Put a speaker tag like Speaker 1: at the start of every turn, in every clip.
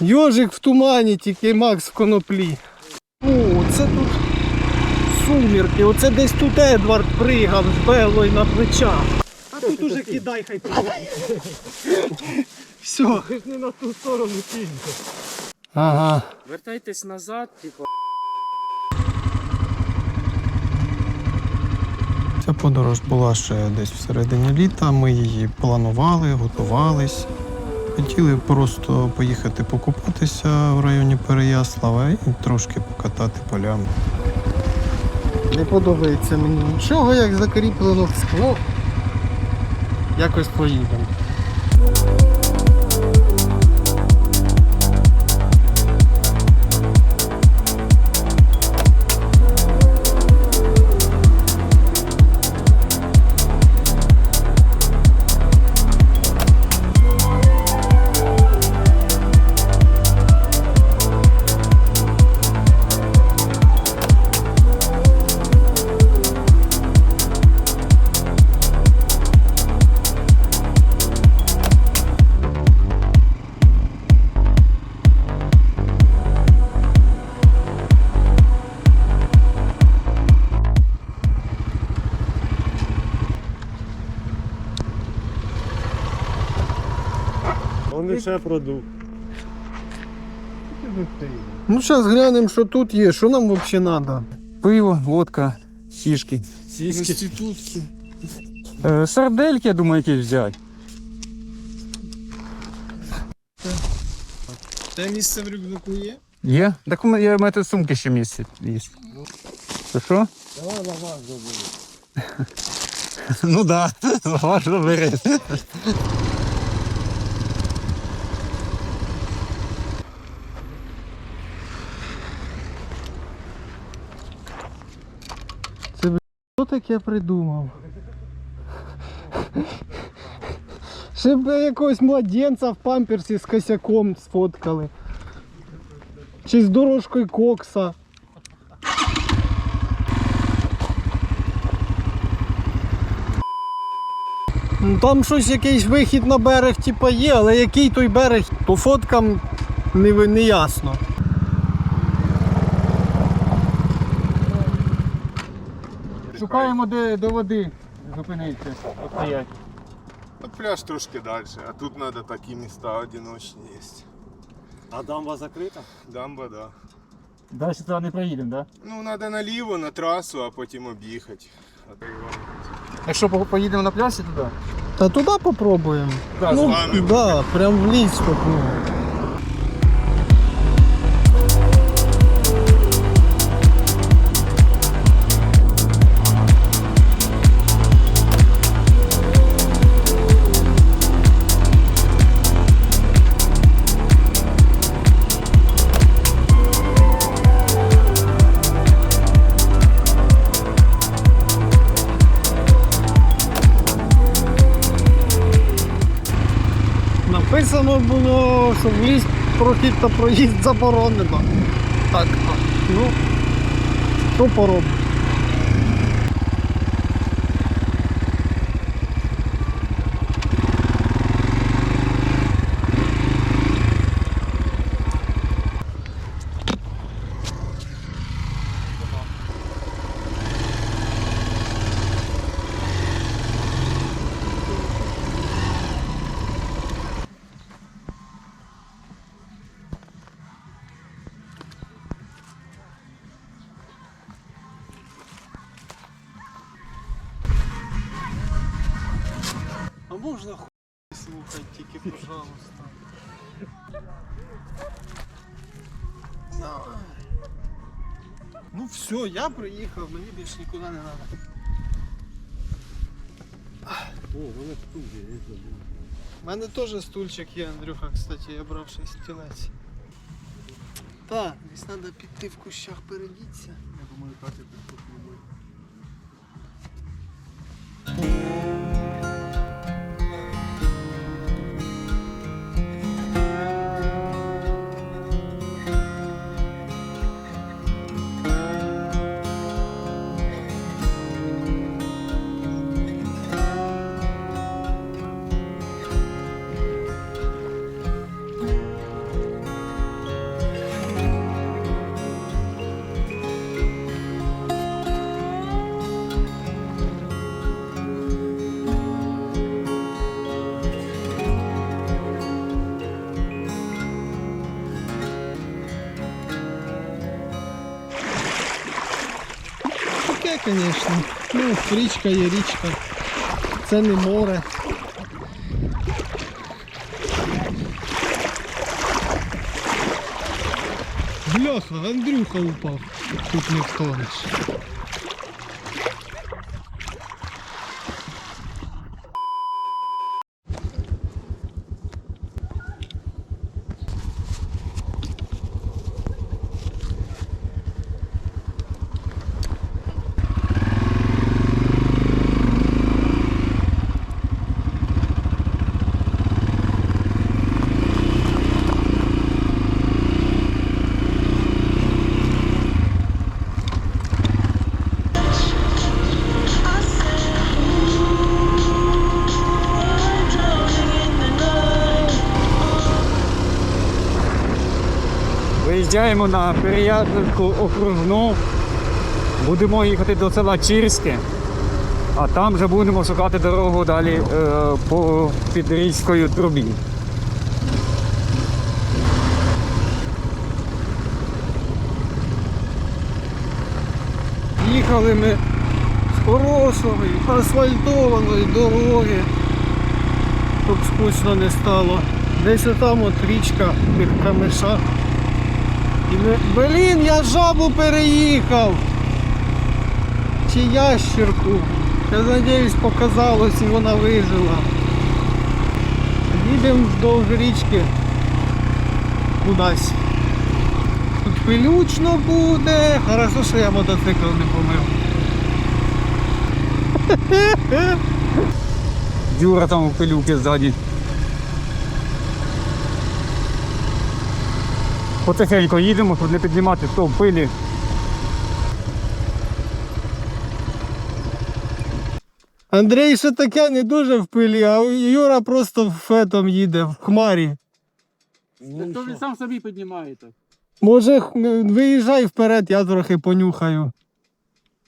Speaker 1: Йожик в тумані, тільки Макс в коноплі. О, це тут сумірки. Оце десь тут Едвард пригав з Белою на плечах. А тут уже кидай, хай пригає. Все.
Speaker 2: Ти ж не на ту сторону киньте.
Speaker 1: Ага.
Speaker 2: Вертайтесь назад, типу.
Speaker 1: Ця подорож була ще десь всередині літа. Ми її планували, готувались. Хотіли просто поїхати покупатися в районі Переяслава і трошки покатати полями. Не подобається мені нічого, як закріплено в скло. Якось поїдемо.
Speaker 2: Ще продув.
Speaker 1: Ну, зараз глянемо, що тут є. Що нам взагалі треба?
Speaker 3: Пиво, водка, сішки.
Speaker 1: Інститутки.
Speaker 3: Е, сардельки, я думаю, якісь взяти.
Speaker 1: Те місце в рюкзаку є?
Speaker 3: Є? Так у мене я маю тут сумки ще місце є. То що?
Speaker 2: Давай на вас забуду.
Speaker 3: Ну да, ваш забери.
Speaker 1: Що таке придумав? Ще б якогось младенця в памперсі з косяком сфоткали. Чи з дорожкою кокса. Ну, Там щось якийсь вихід на берег типа є, але який той берег, по фоткам не, не ясно.
Speaker 3: Шукаємо де до води зупинитися, постоять.
Speaker 4: Ну, пляж трошки далі, а тут треба такі міста одиночні є.
Speaker 2: А дамба закрита?
Speaker 4: Дамба, да.
Speaker 3: Далі туди не проїдемо, так?
Speaker 4: Ну, треба наліво на трасу, а потім об'їхати. А то Іван.
Speaker 3: Якщо по- поїдемо на пляж туди?
Speaker 1: Та туди попробуємо.
Speaker 4: Да, з
Speaker 1: ну,
Speaker 4: вами
Speaker 1: да, прям в ліс щоб, та проїзд заборонено. Так, ну, що поробиш? Давай. Ну все, я приїхав, мені більше нікуди не треба.
Speaker 2: О, вони тут є.
Speaker 1: У мене теж стульчик є, Андрюха, кстати, я брав ще стілець. Так, десь треба піти в кущах передітися.
Speaker 2: Я думаю, Катя тут
Speaker 1: звісно. Ну, річка є річка. Це не море. Бляха, Андрюха упав. Тут не втонеш.
Speaker 3: Виїжджаємо на переїздку окружну. Будемо їхати до села Чірське, а там вже будемо шукати дорогу далі е, по підрізькою трубі.
Speaker 1: Їхали ми з хорошої, асфальтованої дороги, щоб скучно не стало. Десь отам от річка під камеша. Блін, я жабу переїхав! Чи ящерку. Я надіюсь показалось і вона вижила. Їдемо вздовж річки кудись. Тут пилючно буде. Хорошо, що я мотоцикл не помив.
Speaker 3: Дюра там у пилюки ззаді. Потихеньку їдемо, щоб не піднімати то пилі.
Speaker 1: Андрій ще таке не дуже в пилі, а Юра просто фетом їде в хмарі.
Speaker 3: То він сам собі піднімає так.
Speaker 1: Може, виїжджай вперед, я трохи понюхаю.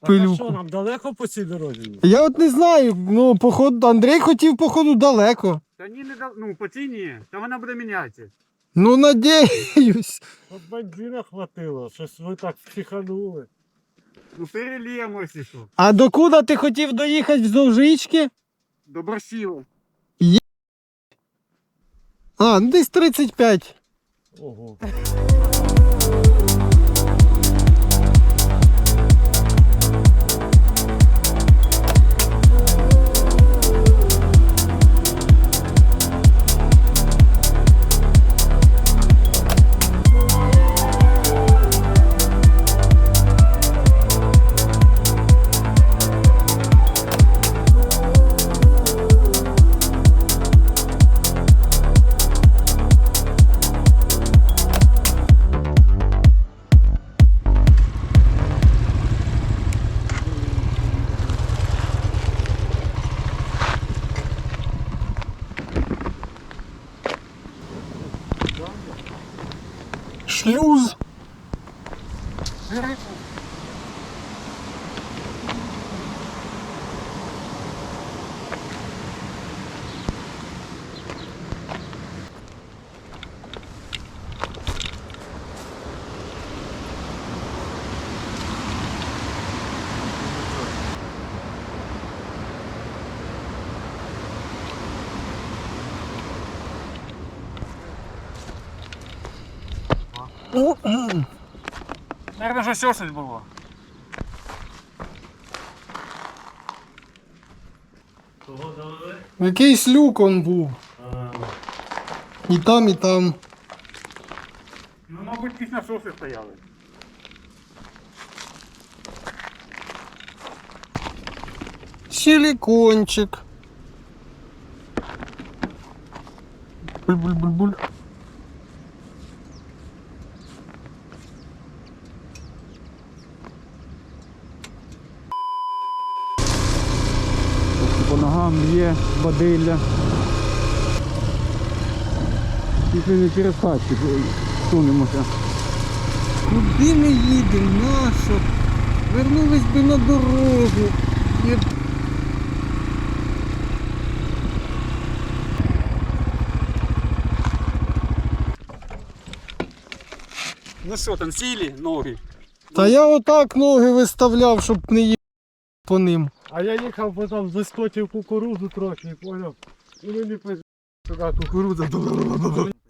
Speaker 2: А що, нам далеко по цій дорозі?
Speaker 1: Я от не знаю, ну, походу, Андрій хотів, походу, далеко.
Speaker 3: Та ні, не да- ну по цій ні, та вона буде мінятися.
Speaker 1: Ну, надіюсь.
Speaker 2: От бензина хватило, щось ви так психанули.
Speaker 3: Ну переліємо, якщо що.
Speaker 1: А докуди ти хотів доїхати вздовж річки?
Speaker 3: До Брасіла.
Speaker 1: А, ну десь 35.
Speaker 2: Ого.
Speaker 1: Clues
Speaker 3: Наверное, вже все щось було.
Speaker 2: Того довели?
Speaker 1: Якийсь люк он був. І там, і там.
Speaker 3: Ну, мабуть, якісь насоси стояли.
Speaker 1: Силикончик. Буль-буль-буль-буль.
Speaker 3: Ногам є бадилля. Тільки не через хатки сунемося.
Speaker 1: Куди ми їдемо? Нащо? Вернулись би на дорогу.
Speaker 3: Ну що, там сілі ноги?
Speaker 1: Та я отак ноги виставляв, щоб не по ним.
Speaker 2: А я їхав потім заскочив кукурудзу трохи, поняв? І мені пиз... туди кукурудза.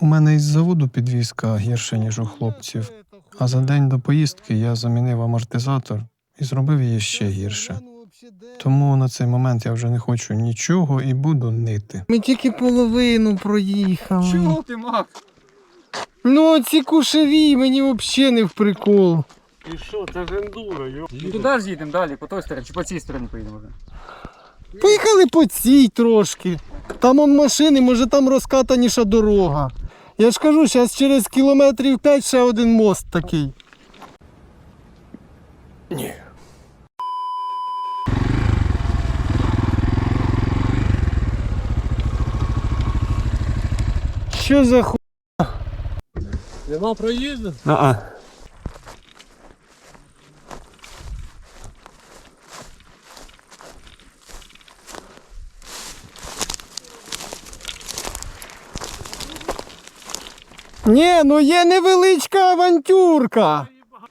Speaker 5: У мене із заводу підвізка гірше, ніж у хлопців. А за день до поїздки я замінив амортизатор і зробив її ще гірше. Тому на цей момент я вже не хочу нічого і буду нити.
Speaker 1: Ми тільки половину проїхали.
Speaker 3: Чого ти, Мак?
Speaker 1: Ну ці кушеві мені взагалі не в прикол.
Speaker 2: І що, це ж ендуро, йо.
Speaker 3: Ну туди ж їдемо далі, по той стороні, чи по цій стороні поїдемо вже.
Speaker 1: Поїхали по цій трошки. Там он машини, може там розкатаніша дорога. Я ж кажу, зараз через кілометрів 5 ще один мост такий. Ні. Що за ху...
Speaker 2: Нема проїзду?
Speaker 1: А-а. Ні, ну є невеличка авантюрка.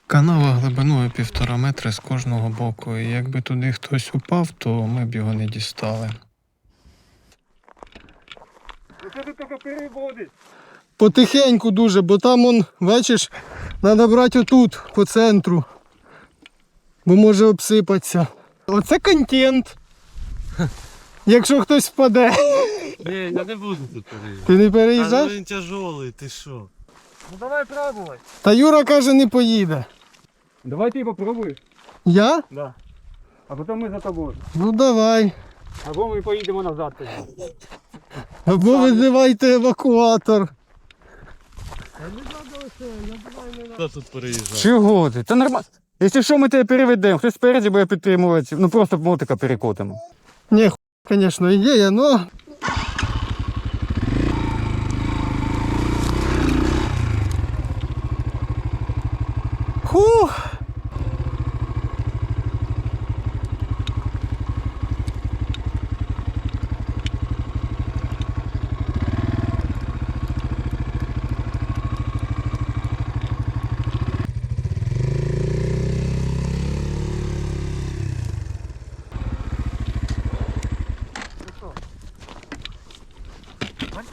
Speaker 5: Канава глибиною півтора метри з кожного боку, і якби туди хтось упав, то ми б його не дістали.
Speaker 2: Переводить.
Speaker 1: Потихеньку дуже, бо там он, бачиш, треба брати отут, по центру. Бо може обсипатися. Оце контент. Якщо хтось впаде.
Speaker 2: Ні, я не буду тут переїжджати.
Speaker 1: Ти не переїжджаєш?
Speaker 2: він тяжелий, ти що?
Speaker 3: Ну давай пробувати.
Speaker 1: Та Юра каже, не поїде.
Speaker 3: Давай ти попробуй,
Speaker 1: Я?
Speaker 3: да. а потім ми за тобою.
Speaker 1: Ну давай.
Speaker 3: Або ми поїдемо назад тоді.
Speaker 1: Або визивайте евакуатор.
Speaker 2: Хто тут переїжджає?
Speaker 3: Чого ти? Це нормально. Якщо що, ми тебе переведемо, хтось спереді буде підтримувати, ну просто мотика перекотимо.
Speaker 1: Ні, ху, звісно, ідея, но.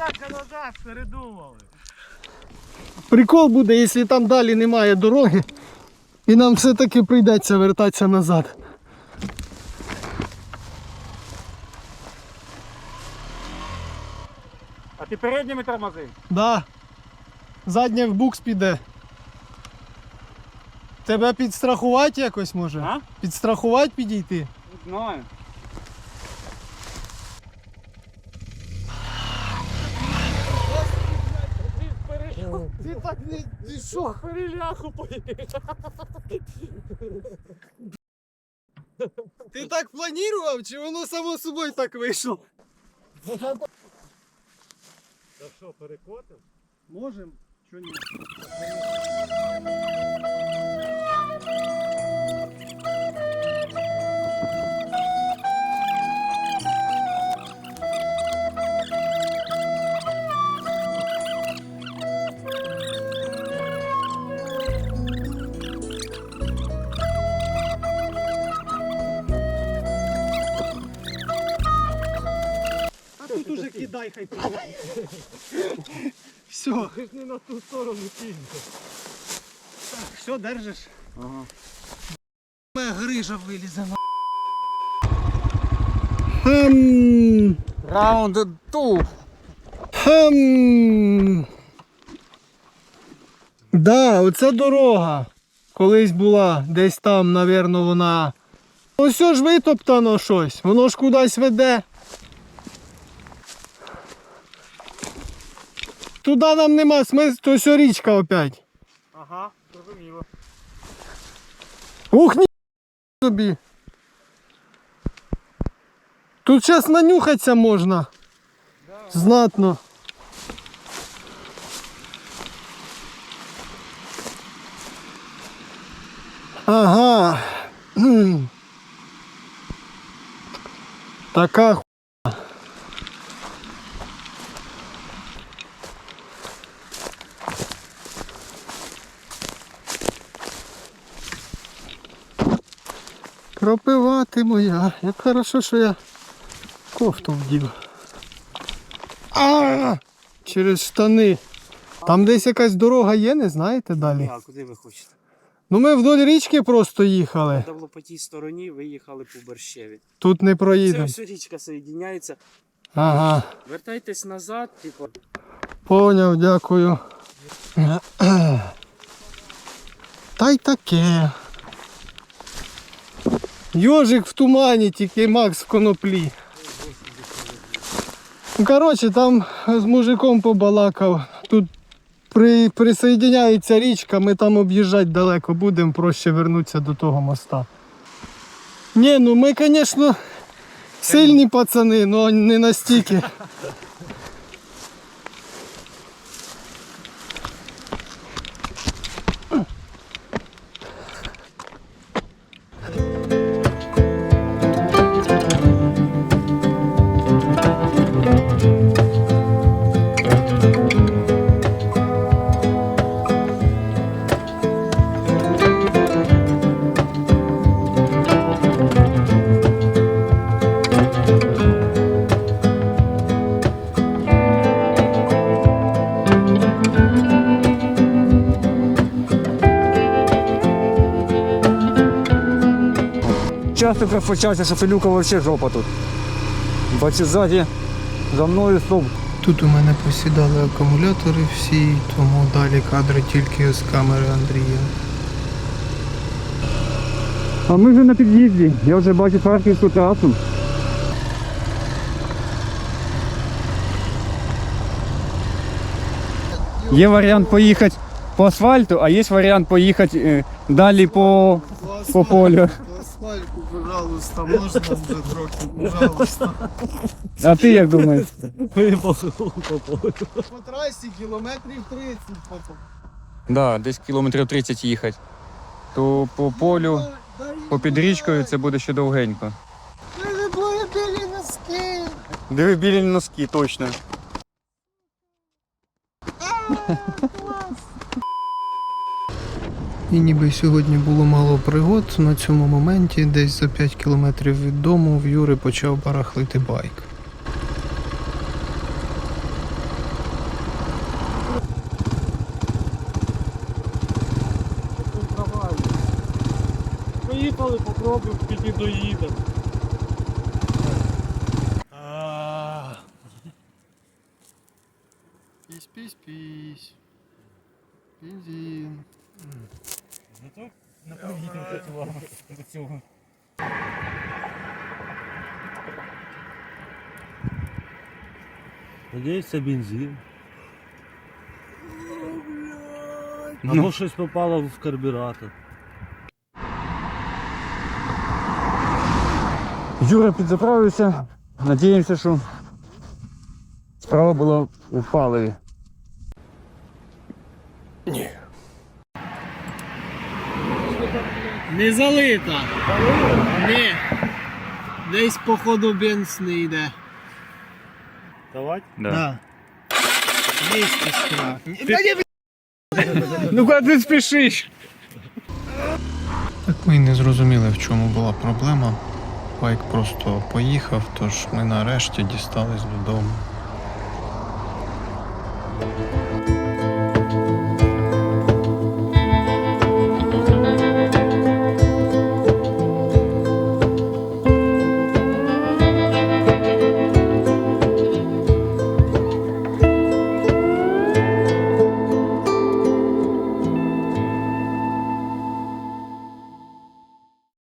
Speaker 2: Атака назад, передумали.
Speaker 1: Прикол буде, якщо там далі немає дороги, і нам все-таки прийдеться вертатися назад.
Speaker 3: А ти передніми тормози?
Speaker 1: Да. Задня в букс піде. Тебе підстрахувати якось може?
Speaker 3: А?
Speaker 1: Підстрахувати підійти?
Speaker 3: Не знаю.
Speaker 1: Ти так не що?
Speaker 2: Переляху поїхав.
Speaker 1: Ти так планував, чи воно само собою так вийшло?
Speaker 2: Та що, перекотив?
Speaker 1: Можем, що ні. Кидай хай. Все.
Speaker 2: Ти ж не на ту сторону кинь.
Speaker 1: Що держиш?
Speaker 3: Ага.
Speaker 1: Моя грижа вилізе на. Хм.
Speaker 3: Раунд ту.
Speaker 1: Хм. Да, оце дорога. Колись була, десь там, напевно, вона. Ось ж витоптано щось, воно ж кудись веде. Туди нам нема смислу, ось річка опять.
Speaker 3: Ага, зрозуміло.
Speaker 1: Ух, ні тобі. Тут зараз нанюхатися можна. Знатно. Ага. Така Пропивати моя. Як хорошо, що я кофту вдів. А! Через штани. Там десь якась дорога є, не знаєте далі?
Speaker 6: А куди ви хочете?
Speaker 1: Ну ми вдоль річки просто їхали.
Speaker 6: Там було по тій стороні, ви їхали по Борщеві.
Speaker 1: Тут не
Speaker 6: Це
Speaker 1: проїдемо.
Speaker 6: ось річка соєдиняється.
Speaker 1: Ага.
Speaker 6: Вертайтесь назад, типу.
Speaker 1: Поняв, дякую. Та й таке. Йожик в тумані, тільки Макс в коноплі. Ну, коротше, там з мужиком побалакав. Тут при, присоєдиняється річка, ми там об'їжджати далеко будемо, проще вернутися до того моста. Ні, ну ми, звісно, сильні пацани, але не настільки.
Speaker 3: Часто почався, що пилюка взагалі жопа тут. Бачиш, ззаді за мною стоп.
Speaker 5: Тут у мене посідали акумулятори всі, тому далі кадри тільки з камери Андрія.
Speaker 3: А ми вже на під'їзді. Я вже бачу харківську трасу. Є варіант поїхати по асфальту, а є варіант поїхати е, далі по, по полю.
Speaker 1: Асфальту, пожалуйста, можна вже трохи, пожалуйста.
Speaker 3: А ти як думаєш?
Speaker 1: По трасі кілометрів 30 папа.
Speaker 3: Да, десь кілометрів 30 їхати. То по полю, попід річкою це буде ще довгенько.
Speaker 1: Мене були білі носки.
Speaker 3: Диви білі носки, точно.
Speaker 5: І ніби сьогодні було мало пригод. На цьому моменті, десь за 5 кілометрів від дому, в Юри почав барахлити байк.
Speaker 2: Поїхали, попробуємо, тоді Надіюсь, це бензин. Або щось попало в карбюратор.
Speaker 3: Юра підзаправився. Надіємося, що справа була у паливі.
Speaker 1: Не залита. Ні. Десь походу бенз не йде.
Speaker 2: Давай.
Speaker 1: Да.
Speaker 3: Ну куди ти спішиш?
Speaker 5: Так ми й не зрозуміли, в чому була проблема. Байк просто поїхав, тож ми нарешті дістались додому.